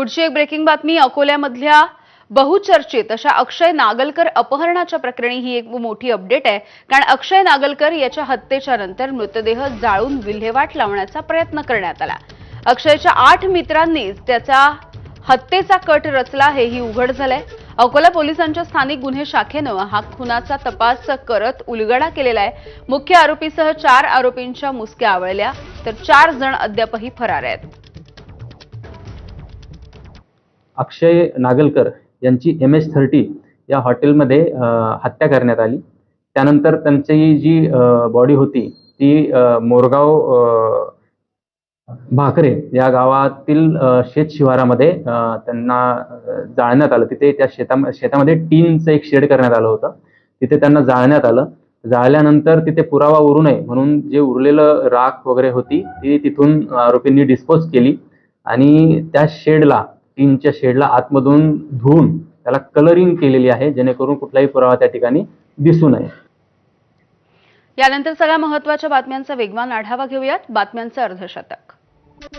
पुढची एक ब्रेकिंग बातमी अकोल्यामधल्या बहुचर्चित अशा अक्षय नागलकर अपहरणाच्या प्रकरणी ही एक मोठी अपडेट आहे. कारण अक्षय नागलकर याच्या हत्येच्या नंतर मृतदेह जाळून विल्हेवाट लावण्याचा प्रयत्न करण्यात आला. अक्षयच्या आठ मित्रांनीच त्याचा हत्येचा कट रचला हेही उघड झालंय. अकोला पोलिसांच्या स्थानिक गुन्हे शाखेनं हा खुनाचा तपास करत उलगडा केलेला आहे. मुख्य आरोपीसह चार आरोपींच्या मुसक्या आवळल्या तर चार जण अद्यापही फरार आहेत. अक्षय नागलकर यांची एम एच थर्टी या हॉटेलमध्ये हत्या करण्यात आली. त्यानंतर त्यांची जी बॉडी होती ती मोरगाव भाकरे या गावातील शेत शिवारामध्ये त्यांना जाळण्यात आलं. तिथे त्या शेता शेतामध्ये टीनचं एक शेड करण्यात आलं होतं. तिथे त्यांना जाळण्यात आलं. जाळल्यानंतर तिथे पुरावा उरू नये म्हणून जे उरलेलं राख वगैरे होती ती तिथून आरोपींनी डिस्पोज केली. आणि त्या शेडला टीनच्या शेडला आतमधून धुवून त्याला कलरिंग केलेली आहे जेणेकरून कुठलाही पुरावा त्या ठिकाणी दिसू नये. यानंतर सगळ्या महत्त्वाच्या बातम्यांचा वेगवान आढावा घेऊयात. बातम्यांचं अर्धशतक.